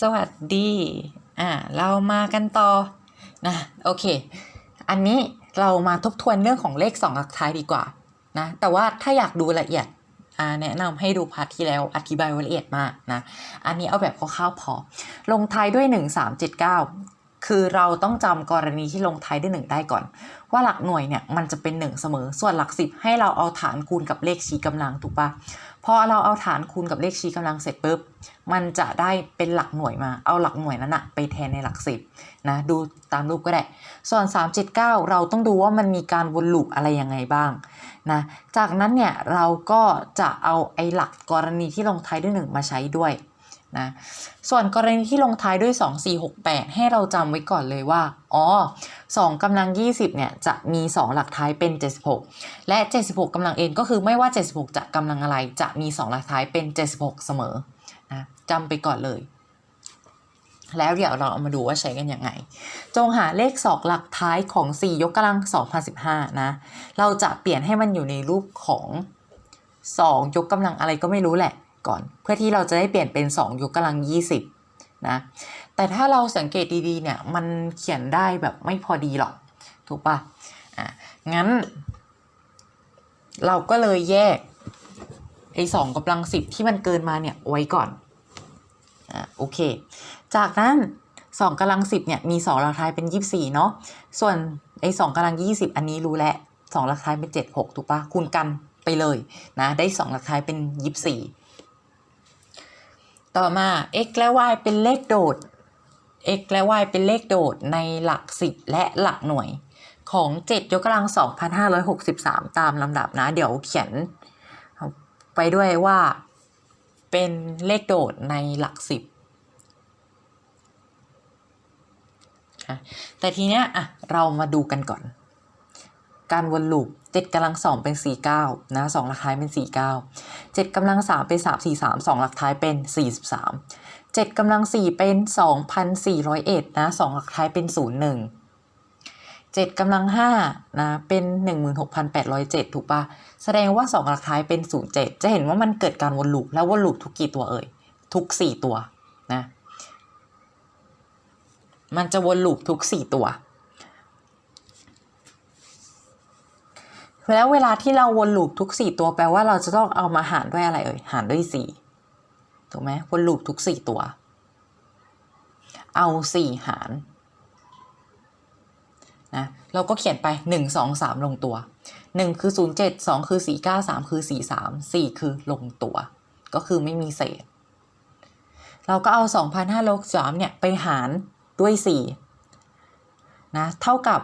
สวัสดี อ่า เรามากันต่อ นะ โอเค อันนี้เรามาทบทวนเรื่องของเลขสองหลักท้ายดีกว่า นะ แต่ว่าถ้าอยากดูละเอียดอ่าแนะนำให้ดูพาร์ทที่แล้วอธิบายละเอียดมากนะ อันนี้เอาแบบคร่าวๆพอ ลงท้ายด้วย 1 3 7 9 คือเราต้องจำกรณีที่ลงท้ายด้วย1ได้ก่อน ว่าหลักหน่วยเนี่ยมันจะเป็น1เสมอ ส่วนหลัก10ให้เราเอาฐานคูณกับเลขชี้กำลังถูกปะพอเราเอาฐานคูณกับเลขชี้กำลังเสร็จปุ๊บมันจะได้เป็นหลักหน่วยมา เอาหลักหน่วยนั้นอะไปแทนในหลักสิบนะดูตามรูปก็ได้ ส่วน 379 เราต้องดูว่ามันมีการวนลูปอะไรยังไงบ้างนะจากนั้นเนี่ยเราก็จะเอาไอ้หลักกรณีที่ลงท้ายด้วย1มาใช้ด้วย นะส่วนกรณีที่ลงท้ายด้วย 2 4 6 8 ให้เราจำไว้ก่อนเลยว่า อ๋อ 2กำลัง 20 เนี่ย จะมี 2 หลักท้ายเป็น 76 และ 76กำลัง n ก็คือไม่ว่า 76 จะกำลังอะไร จะมี 2 หลักท้ายเป็น 76 เสมอนะจำไปก่อนเลย แล้วเดี๋ยวเราเอามาดูว่าใช้กันยังไง จงหาเลขสองหลักท้ายของ 4 ยกกำลัง 2015 นะ เราจะเปลี่ยนให้มันอยู่ในรูปของ 2 ยกกำลังอะไรก็ไม่รู้แหละ ก่อน เพื่อที่เราจะได้เปลี่ยนเป็น 2 ยกกำลัง 20 นะ แต่ถ้าเราสังเกตดีๆเนี่ยมันเขียนได้แบบไม่พอดีหรอก ถูกปะอะงั้น เราก็เลยแยกไอ้สองกำลังสิบที่มันเกินมาเนี่ยไว้ก่อน อะโอเค จากนั้นสองกำลังสิบเนี่ยมีสองหลักท้ายเป็นยี่สี่เนาะ ส่วนไอ้สองกำลังยี่สิบอันนี้รู้แล้วสองหลักท้ายเป็นเจ็ดหกถูกปะคูณกันไปเลยนะ ได้สองหลักท้ายเป็นยี่สี่ ต่อมา x และ y เป็นเลขโดด x และ y เป็นเลขโดดในหลักสิบและหลักหน่วยของ 7 ยกกำลัง 2,563 ตามลำดับนะ เดี๋ยวเขียนไปด้วยว่าเป็นเลขโดดในหลักสิบแต่ทีเนี้ยอะเรามาดูกันก่อน การวนลูป7กำลัง2เป็น 49 นะ2หลักท้ายเป็น 49 7กำลัง3เป็น 343 2 หลักท้ายเป็น 43 7กำลัง4เป็น 2,401 นะ2หลักท้ายเป็น 01 7กำลัง5นะเป็น 16,807 ถูกปะแสดงว่า 2 หลักท้ายเป็น 07 จะเห็นว่ามันเกิดการวนลูปแล้ววนลูปทุกกี่ตัวเอ่ย ทุก 4 ตัวนะมันจะวนลูปทุก 4 ตัว แล้วเวลาที่เราวนลูปทุก4ตัวแปลว่าเราจะต้องเอามาหารด้วยอะไรเอ่ยหารด้วย4ถูกไหมวนลูปทุก4ตัว เอา4หารนะเราก็เขียนไป1 2 3ลงตัว1คือ0 7 2คือ4 9 3คือ4 3 4คือลงตัว ก็คือไม่มีเศษ เราก็เอา2,563เนี่ยไปหารด้วย4นะเท่ากับ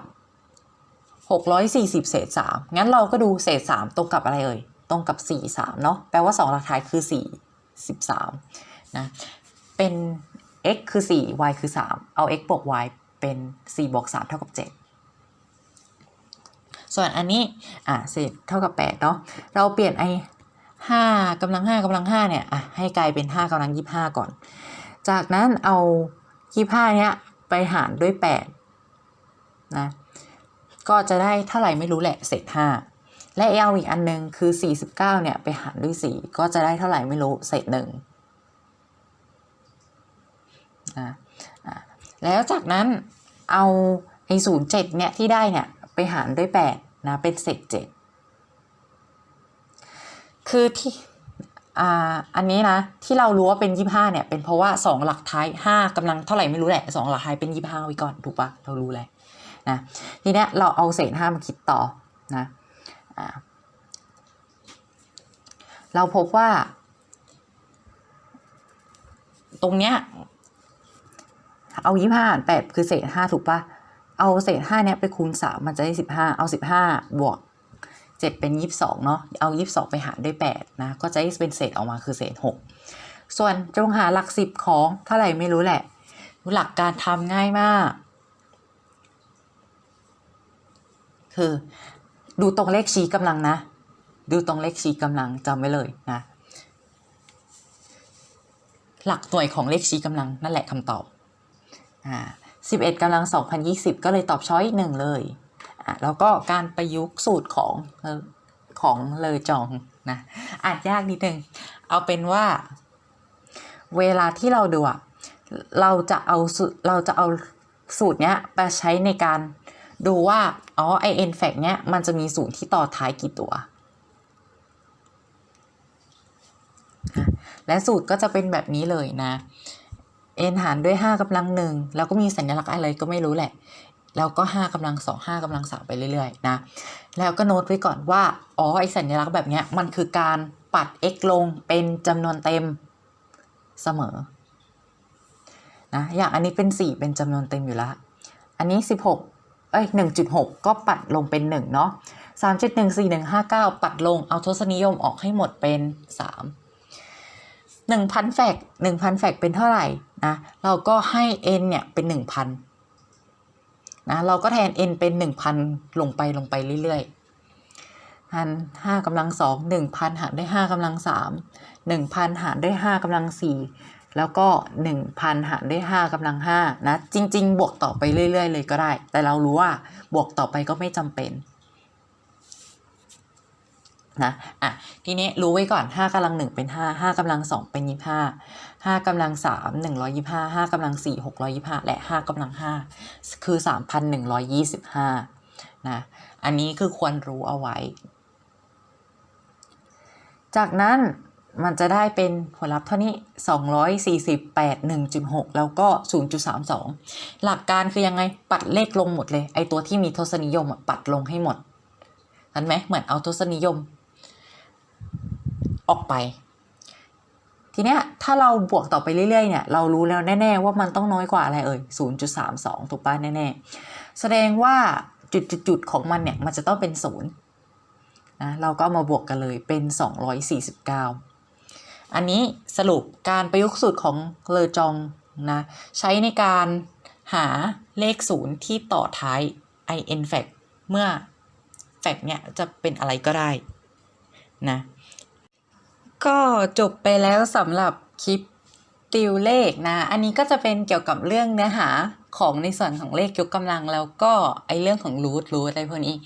640 เศษ 3 งั้นเราก็ดูเศษ 3 ตรงกับอะไรเอ่ย ตรงกับ 4 3 เนาะ แปลว่า 2 หลักท้ายคือ 4 13 นะ เป็น x คือ 4 y คือ 3 เอา x บวก y เป็น 4 บวก 3 เท่ากับ 7 ส่วนอันนี้ อะเศษเท่ากับ 8 เนาะ เราเปลี่ยนไอ้5กำลัง 5กำลัง 5 เนี่ย อะ ให้กลายเป็น 5กำลัง 25 ก่อน จากนั้นเอา 25 เนี้ยไปหารด้วย 8 นะ ก็จะได้เท่าไหร่ไม่รู้แหละเศษ5และเอาอีกอันนึงคือ 49 เนี่ย ไปหารด้วย 4 ก็จะได้เท่าไหร่ไม่รู้เศษ1นะอะแล้วจากนั้นเอาไอ้ศูนย์เจ็ดเนี่ยที่ได้เนี่ยไปหารด้วยแปดนะเป็นเศษเจ็ดคือที่อ่าอันนี้นะที่เรารู้ว่าเป็นยี่ห้าเนี่ยเป็นเพราะว่าสองหลักท้ายห้ากำลังเท่าไหร่ไม่รู้แหละสองหลักท้ายเป็นยี่ห้าไว้ก่อนถูกปะเรารู้แล้ว นะทีเนี้ยเราเอาเศษห้ามาคิดต่อนะอ่าเราพบว่า ตรงเนี้ยเอายี่ห้าแปดคือเศษห้าถูกปะเอาเศษห้าเนี้ยไปคูณสามมันจะได้สิบห้าเอาสิบห้าบวกเจ็ดเป็นยี่สิบสองเนาะเอายี่สิบสองไปหารด้วยแปดนะก็จะได้เป็นเศษออกมาคือเศษหกส่วนจงหาหลักสิบของเท่าไหร่ไม่รู้แหละ หลักการทำง่ายมาก คือ ดูตรงเลขชี้กำลังนะ ดูตรงเลขชี้กำลังจำไว้เลยนะหลักหน่วยของเลขชี้กำลังนั่นแหละคำตอบอ่า11กำลัง 2020 ก็เลยตอบช้อยหนึ่งเลยอ่าแล้วก็การประยุกต์สูตรของของเลอจองนะอานยากนิดนึง เอาเป็นว่า เวลาที่เราดูอะเราจะเอาสูตรเราจะเอาสูตรเนี้ยไปใช้ในการ ดูว่าอ๋อไอเอ็นแฟกเนี้ยมันจะมีศูนย์ที่ต่อท้ายกี่ตัว และสูตรก็จะเป็นแบบนี้เลยนะ n หารด้วย 5กำลังหนึ่งแล้วก็มีสัญลักษณ์อะไรก็ไม่รู้แหละแล้วก็ 5กำลังสอง5กำลังสามไปเรื่อยๆนะแล้วก็โน้ตไว้ก่อนว่าอ๋อไอสัญลักษณ์แบบเนี้ยมันคือการปัด x ลงเป็นจำนวนเต็มเสมอนะอย่างอันนี้เป็น 4 เป็นจำนวนเต็มอยู่ล้วอันนี้ 16 เอ้ย1.6 ก็ปัดลงเป็น 1 เนาะ3.14159 ปัดลงเอาทศนิยมออกให้หมดเป็น 3 1,000 แฟก1,000 แฟกเป็นเท่าไหร่นะเราก็ให้ n เนี่ยเป็น 1,000นะเราก็แทน n เป็น 1,000 ลงไปลงไปเรื่อยๆหัน5กำลัง2 1,000หารด้วย5กำลัง3 1,000หารด้วย5กำลัง4 แล้วก็ 1,000 หารด้วย5กำลัง5นะ จริง ๆ บวกต่อไปเรื่อย ๆ เลยก็ได้ แต่เรารู้ว่าบวกต่อไปก็ไม่จำเป็นนะอะทีนี้รู้ไว้ก่อน 5กำลัง1เป็น 5 5กำลัง2เป็น 25 5กำลัง3 125 5กำลัง4 625 และ 5กำลัง 5 คือ 3,125 นะ อันนี้คือควรรู้เอาไว้ จากนั้น มันจะได้เป็นผลลัพธ์เท่านี้ 248 1.6 แล้วก็ 0.32 หลักการคือยังไงปัดเลขลงหมดเลย ไอตัวที่มีทศนิยมปัดลงให้หมดเห็นไหมเหมือนเอาทศนิยม ออกไป ทีเนี้ยถ้าเราบวกต่อไปเรื่อยๆเนี่ยเรารู้แล้วแน่ ๆ ว่ามันต้องน้อยกว่าอะไรเอ่ย 0.32 ถูกป่ะแน่ๆ แสดงว่าจุดๆของมันเนี่ยมันจะต้องเป็นศูนย์นะเราก็มาบวกกันเลยเป็น 249 อันนี้สรุปการประยุกต์สูตรของเลอจองนะใช้ในการหาเลขศูนย์ที่ต่อท้าย in fact เมื่อ fact เนี่ยจะเป็นอะไรก็ได้นะก็จบไปแล้วสำหรับคลิป ติวเลขนะ อันนี้ก็จะเป็นเกี่ยวกับเรื่องเนื้อหาของในส่วนของเลขยกกำลังแล้วก็ไอเรื่องของรูทรูทอะไรพวกนี้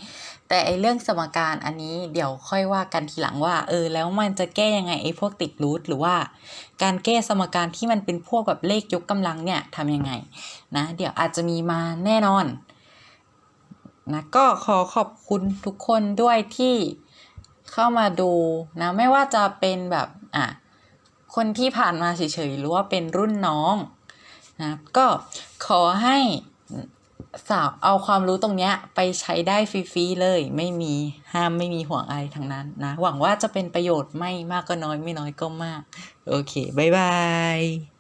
แต่ไอเรื่องสมการอันนี้เดี๋ยวค่อยว่ากันทีหลังว่า เออ แล้วมันจะแก้ยังไงไอพวกติดรูทหรือว่า การแก้สมการที่มันเป็นพวกแบบเลขยกกำลังเนี่ยทำยังไงนะ เดี๋ยวอาจจะมีมาแน่นอนนะก็ขอขอบคุณทุกคนด้วยที่เข้ามาดูนะ ไม่ว่าจะเป็นแบบอะ คนที่ผ่านมาเฉยๆหรือว่าเป็นรุ่นน้องนะก็ขอให้สาวเอาความรู้ตรงเนี้ยไปใช้ได้ฟรีๆเลย ไม่มีห้ามไม่มีห่วงอะไรทั้งนั้นนะ หวังว่าจะเป็นประโยชน์ไม่มากก็น้อยไม่น้อยก็มาก โอเค บ๊ายบาย